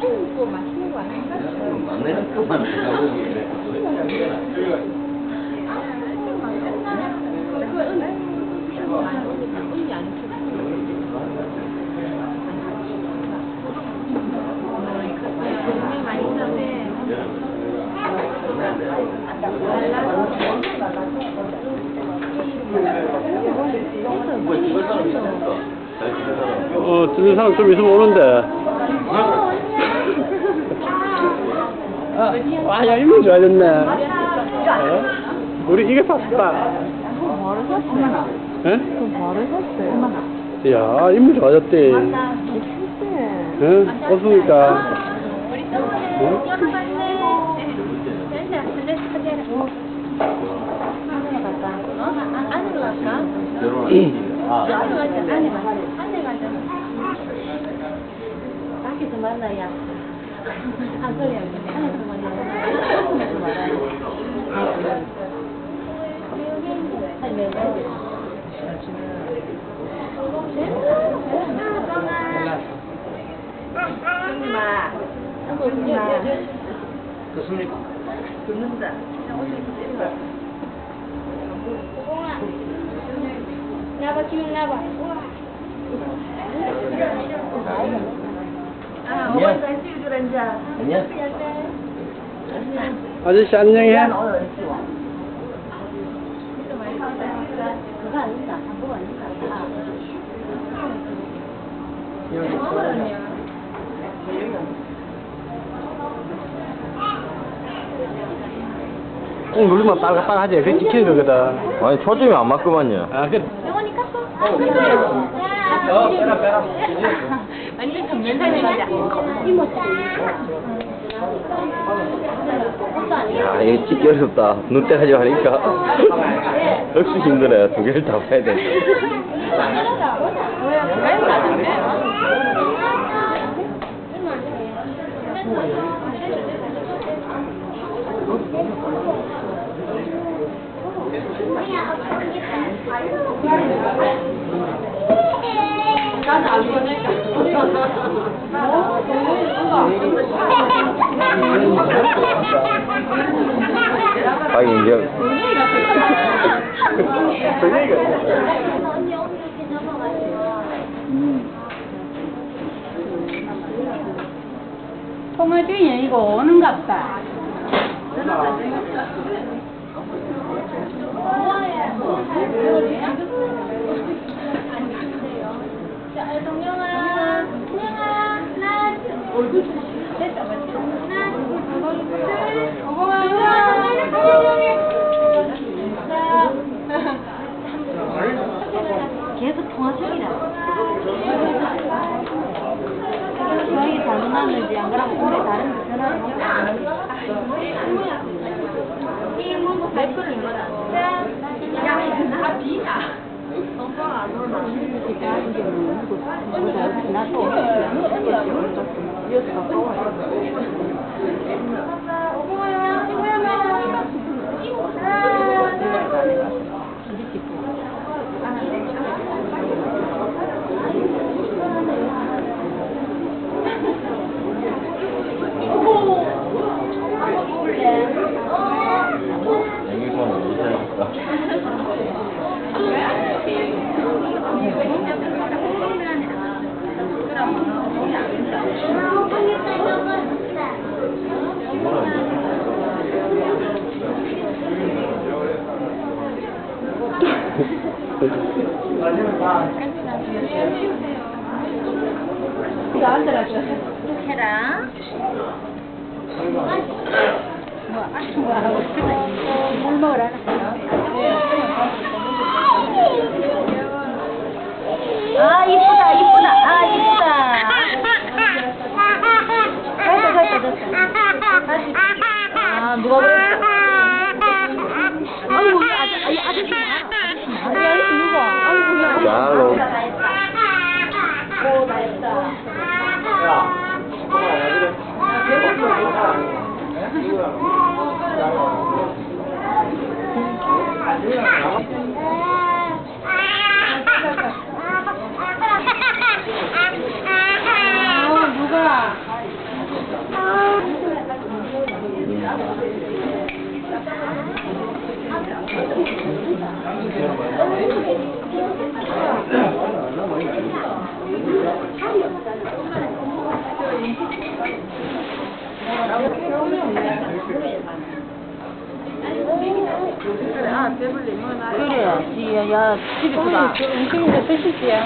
이거 맛있는 거 아닌가? 막내는 그만 가고 있네. 은이 안 굉장히 맛있는데 뭐 찍을 사람 있으니까. 잘 찍을 사람. 어, 듣는 사람 좀 있으면 오는데. 아, 와, 야, 이거 좋아졌네. 어? 우리 이게 샀다. 뭐를 샀어요? 예? 뭐를 샀어요? 야, 인물 좋아졌대. 응? 응? 안으로 갈까? 결혼하는 아, 안으로 가자, 안에 가자. 안에 가자. 밖에서 만나야. 아, 그래요. 안에서 만나야. 안에서 만나야. 아니, 왜 그래? 엄마. 엄 마. 좋습니까? 나봐, 기운 나봐. 아, 안녕. 안녕. 아저씨 안녕해. 그거 아닌가? 그거 아닌가? 꼭 누르면 빨갛빨하지. 그게 지키는 거거든. 아니, 초점이 안 맞구만요. 아, 그, 영원히 깎어? 아, 그래 요. 어, 빼라, 빼라. 완전 정면사진이다. 야, 이거 찍기 어렵다. 눈대 하지 마니까. 역시 힘드네. 두 개를 다 봐야 돼. 아, 이제. 통화 중에 이거 오는갑다. 자, 동영아, 동영아, 하나, 얼굴 됐다, 맞지? 하나, 둘, 어머나, 계속 통화 중이다. 저희 잘못 났는지 안 그러면 우리 다른 데 전화를 몇 분을 이거다. 야, 비다. 여기 서는 누가 아이고, 아저씨. 야로. 아, 누가? 그래, 지, 야, 집에 들어가. 음식인데 드실게요.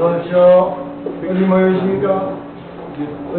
어서 오십 시오. 어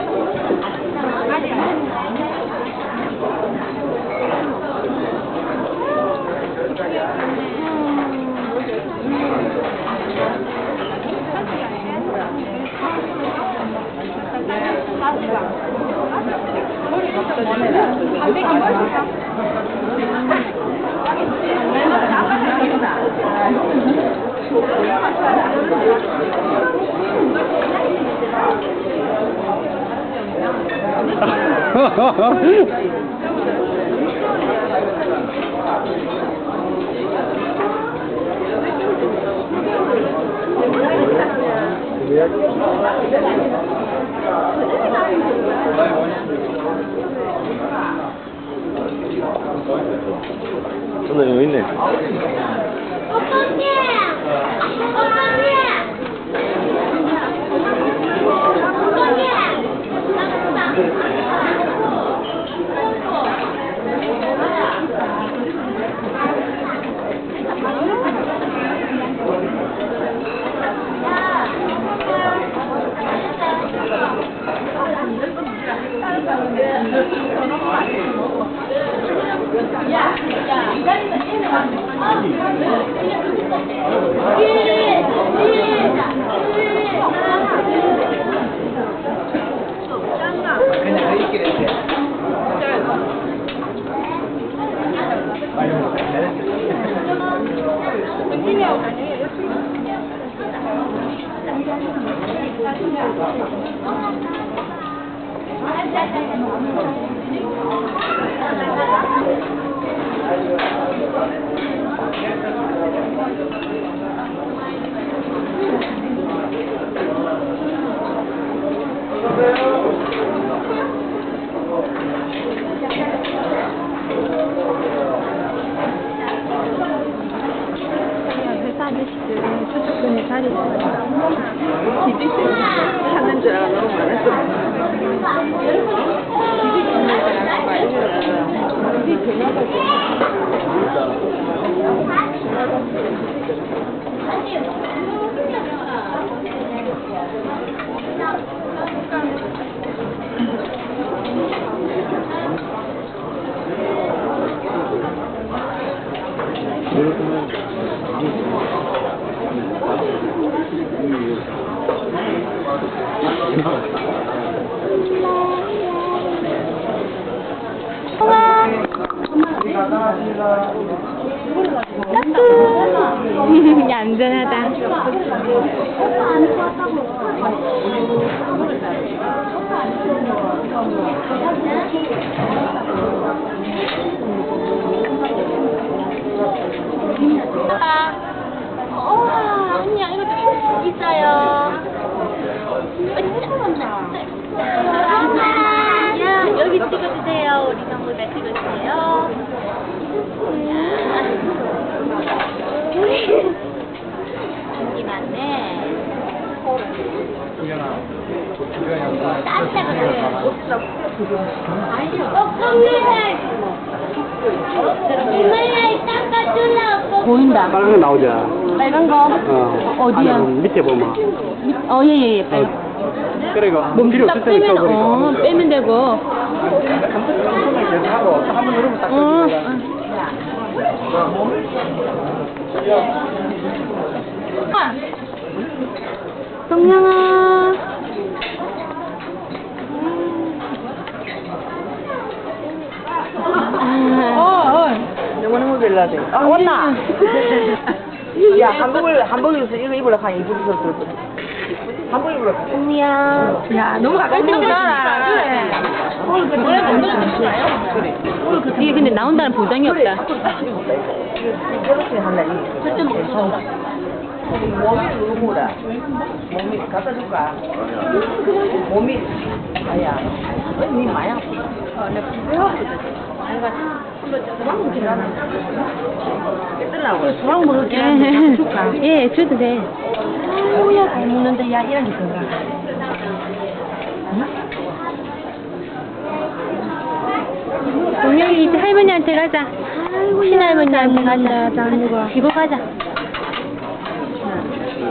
까? 어디 모입니까? 저는 여기 있네. 회사 아저씨들은 저쪽근에 자리 잡았다. 기지식 하는 줄 알아 너무 많아서. 기지식 하는 줄 알고 많이 들어요. 기지 전화가 감사합니다. 안전하다. 와, 언니야, 이거 좀 있어요. 야, 여기 찍어주세요. 우리 정부가 찍어주세요. 인기 많네. 보인다. 빨간 거 나오자. 빨간 거. 어. 어디야? 밑에 보면. 어, 예, 예, 예. 빨간. 어. 그래, 이거 필요 딱 없을 테니까 빼면, 버리고. 어, 빼면 되고. 하고 한번 누르면 딱 어, 어. 동양아. 영원 을 빌라대. 아, 왔나? 야, 한복을, 한복에서 이거 입으러 가, 입으러 들거든. 한복 입으러 가. 언니야. 야, 너무 가까이 들어가. 놀라라. 그래. 오늘 그 노래 만들어줬잖아요. 그래. 이게 근데 나온다는 보장이 없다. 이렇게. 절대 못 괜찮다. 몸이 누구라. 몸이 갖다 줄까? 몸이 아야. 니 많이 아프다. 어, 내가 아프다. 주방 먹을게. 예, 줄까? 예, 줘도 돼. 뭐야, 잘 먹는데, 야, 이런 게 건가? 동영이 이제 할머니한테 가자. 친할머니한테 가자. 장 이거 가자.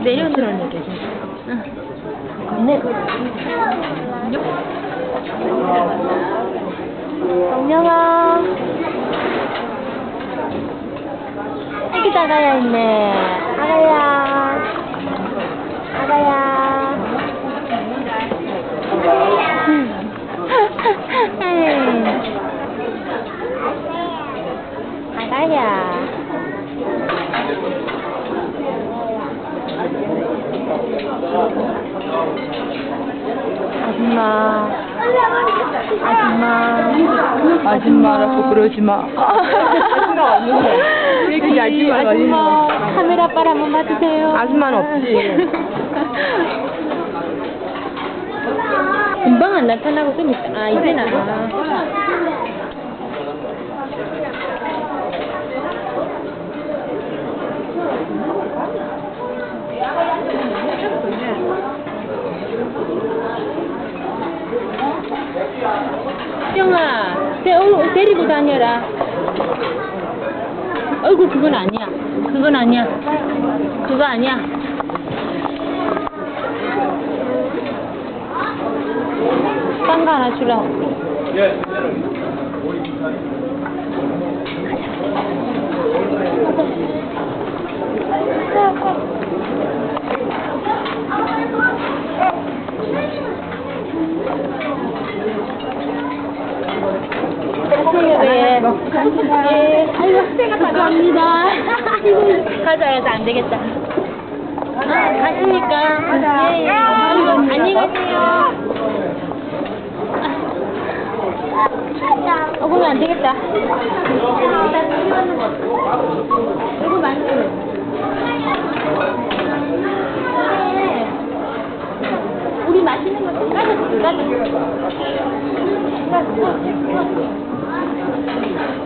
내려오는 얘기. 응. 네. 동영아. 다가야 있네. 아가야. 아가야. 아가야. 아줌마. 아줌마. 아줌마라고 그러지 마. 아줌마. 여기 아줌마가 아줌마. 카메라 아빠 한번 봐주세요. 아줌마는 없지. 금방 안 나타나고 좀 있다. 아, 이제 나. 형아, 데, 어, 데리고 다녀라. 얼굴 그건 아니야. 그건 아니야. 그거 아니야. 딴 거 하나 주라 고. 하세요, 네. 예, 아이고, 감사합니다. 가져야지 안 되겠다. 아, 가시니까. 예, 예. 안녕히 가세요. 어, 그러면 안 되겠다. 이거 많이 우리 맛있는 거 가져, 가져. 안녕하 세요,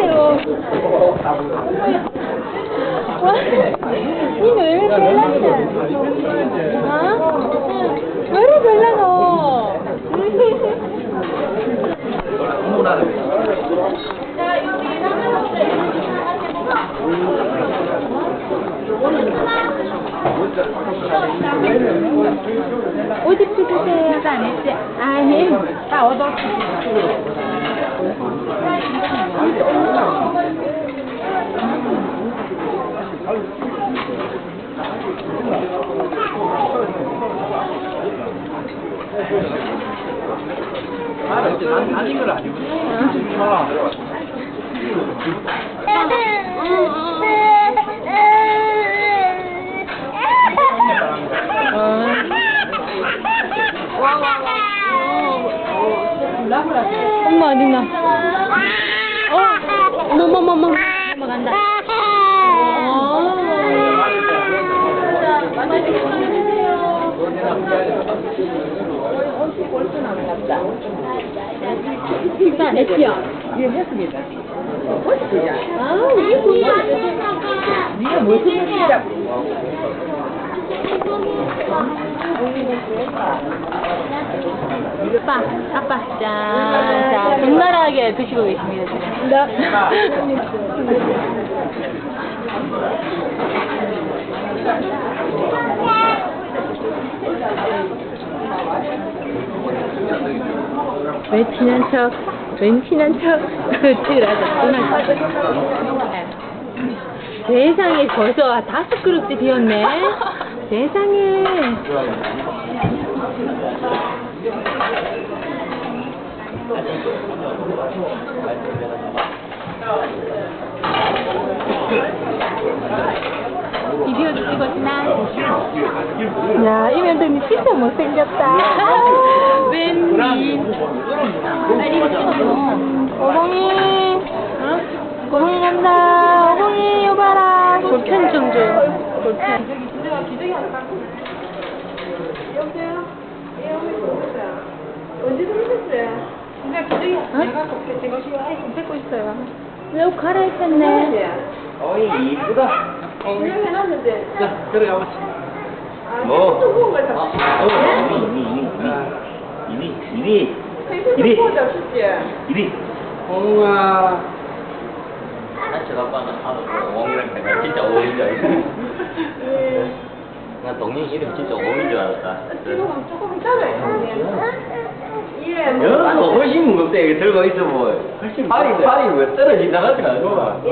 하세요. 니는 왜 이렇게 놀랐어? 어? 아? 왜 이렇게 놀라노? 오집 주세요. 아니, 나 얻어. 엄마 어딨나? 어, 뭐뭐뭐뭐 넘어간다. 안 했지요? 이게 했습니다. 아, 이게 뭐야? 네가 무슨 진짜 아빠, 아빠, 짠. 자, 적나라하게 드시고 계십니다, 지금. 왜 친한 척? 웬 친한 척? 찌라졌구나. 세상에 벌써 다섯 그릇째 비었네. 세상에. 비디오 찍었나? 야, 이면동이 진짜 못생겼다. 웬일. 빨리 이거 찍어줘. 어봉이. 어? 어봉이 간다. 어봉이, 요 봐라. 볼펜 좀 줘. 볼펜. 응? 뺏고 있어요. 왜옷 갈아입혔네? 어이 이쁘다. 자, 들어가 보시. 뭐? 어, 이리 이리 이리 이리 이리. 엉아. 사실 아빠는 아도 엉이랑 내가 진짜 어울린 줄 알고. 나 동영 이름 진짜 어울린 줄 알았다. 여기서 훨씬 무겁대 이거 들고 있어 뭐. 훨씬 팔이 팔이 왜 떨어진다 같지 않고. 예?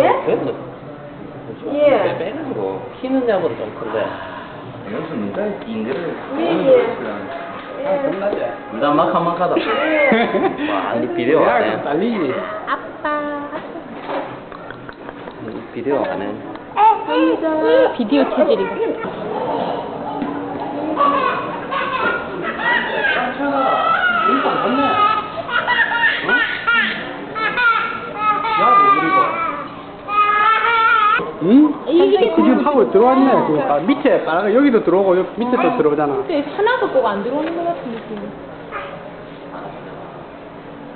예. 빼는 거. 키는 자보다 좀 큰데. 무슨 누가 긴 거를. 예. 누가 막하막하다. 와, 이 비디오 안 해. 내가 딸리지. 아빠. 이 비디오 안 해. 혼자 비디오 체질이 응? 이게 그 지금 들어왔네. 그 아, 밑에 빨간 여기도 들어오고 여기 밑에 또 들어오잖아. 근데 하나도 꼭 안 들어오는 것 같은 느낌.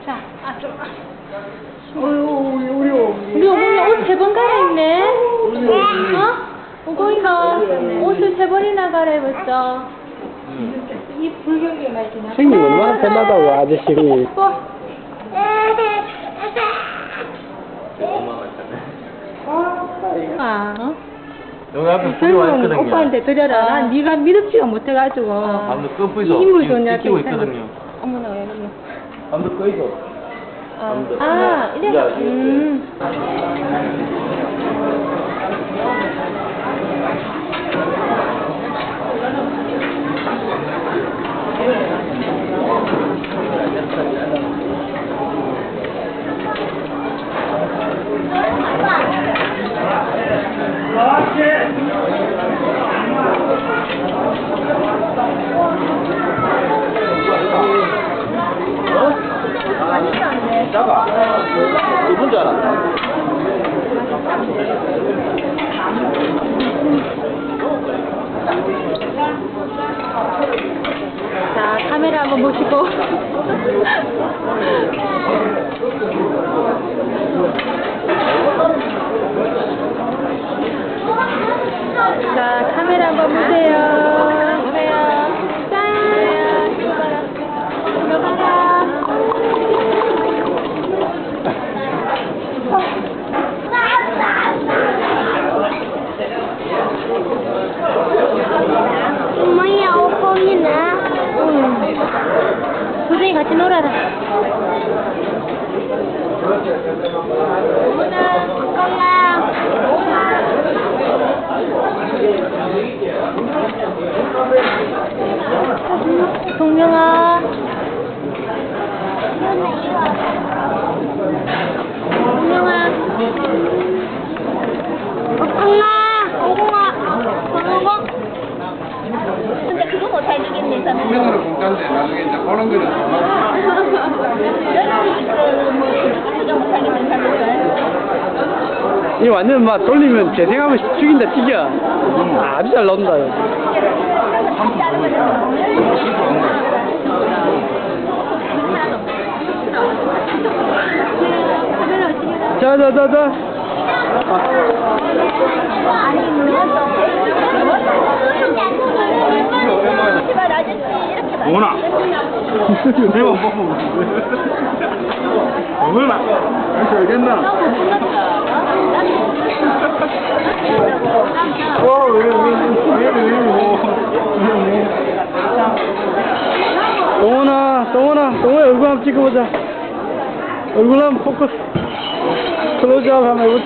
자, 아, 좀. 어휴, 우리, 우리 어머니 옷 세 번 갈아입네? 어? 어머니가 옷을 세 번이나 갈아입었어. 이 불경기에 말지나. 생긴 얼마나 편하다고 아저씨. 뭐? 아, 어? 여기 앞에 불이 와 젊은 있거든요. 오빠한테 드려라. 난 네가 믿음지가 못해가지고. 이. 힘을 지금 줬냐, 찍히고 괜찮아. 있거든요. 어머나, 왜 그래. 밤도 꺼 있어. 아, 이래. 음. 작아. 이분 줄 알았다. 자, 카메라 한번 보시고. 자, 카메라 한번 보세요. 보세요. 짠! 이거 봐라. 이거 봐라. 엄마야, 오빠이네. 같이 놀아라. 동명아. 동명아. 엄마, 오공아, 오공. 근데 그거 못할 주겠네, 저는. 생으로 공짜인데 나중에 이제 그런 거는 이 완전 막 돌리면 재생하면 죽인다 튀겨. 아주 잘 나온다. 자자자자. 뭐나. 내가 먹고 뭐나 알겠나 동원아, 동원아, 동원아 얼굴 한번 찍어보자. 얼굴 한번 포커스. 클로즈업 한번 해보자.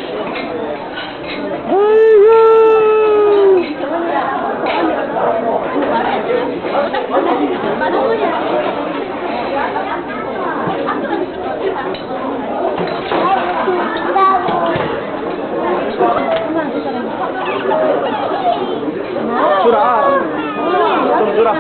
아이고. 주라. 좀 주라.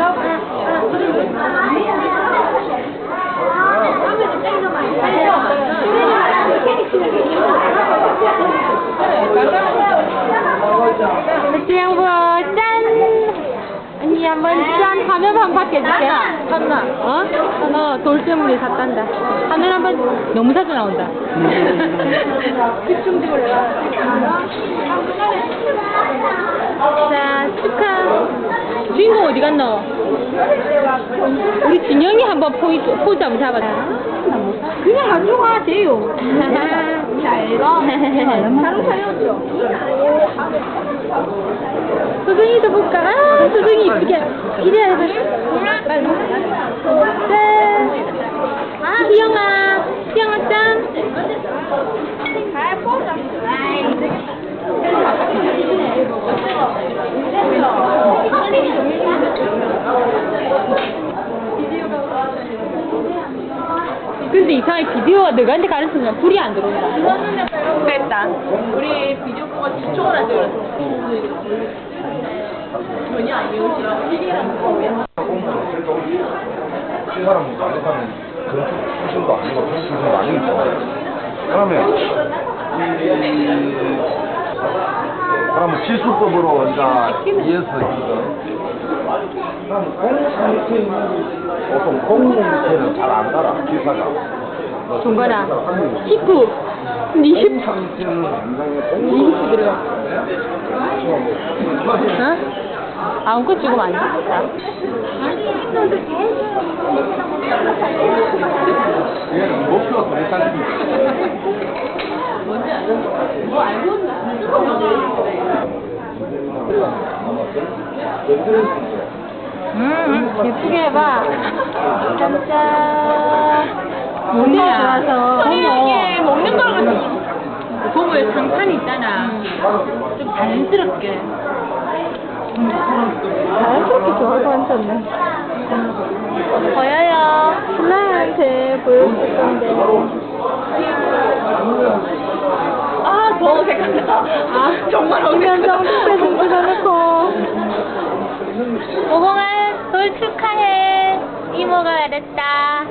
맥주 양보 짠! 언니 한번 짠 하면 한 바퀴 해줄게. 샀나? 어? 어, 돌 때문에 샀단다. 하늘 한 번 너무 자주 나온다. 집중 좀. 자, 축하. 주인공 어디 갔노? 우리 진영이 한번 포즈, 포즈 한번 잡아줘. 그냥 가져가 돼요. 잘 가. 바로 사용죠. 소정이도 볼까? 아, 소정이 이쁘게 기대해봐. 빨리. 짠. 아, 희영아. 희영아 짠. 근데 이상하게 비디오가 너한테 가르치면 불이 안 들어온다. 됐다. 우리 비디오 보고 집중을 하지 그랬어. 전혀 안 이웃이라 TV랑 보면. 이 사람은 나에서는 건축 출신도 아니고 건축 출신도 아니니까 그러면 이 그러면 지수법으로 이제 이해서 지금 보통 공무체는 잘 안 달아 기사가 19. 근데 20. 공상태는 굉장히 20 들어가. 공무체 어? 아무것도 주면 안 되겠다. 얘는 목표가 더 살립니다 음, 예쁘게 해봐. 짠짠. 뭔가 좋아서. 이게 먹는 걸 같은 고무에 상판이 있잖아. 좀 자연스럽게. 자연스럽게 좋아서 앉았네. 보여요. 신랑한테 보여줄 건데. 아, 더워 생각나. 아, 정말 어색하다. 좀 찍어놓고. 오공아, 돌 축하해. 이모가 알았다.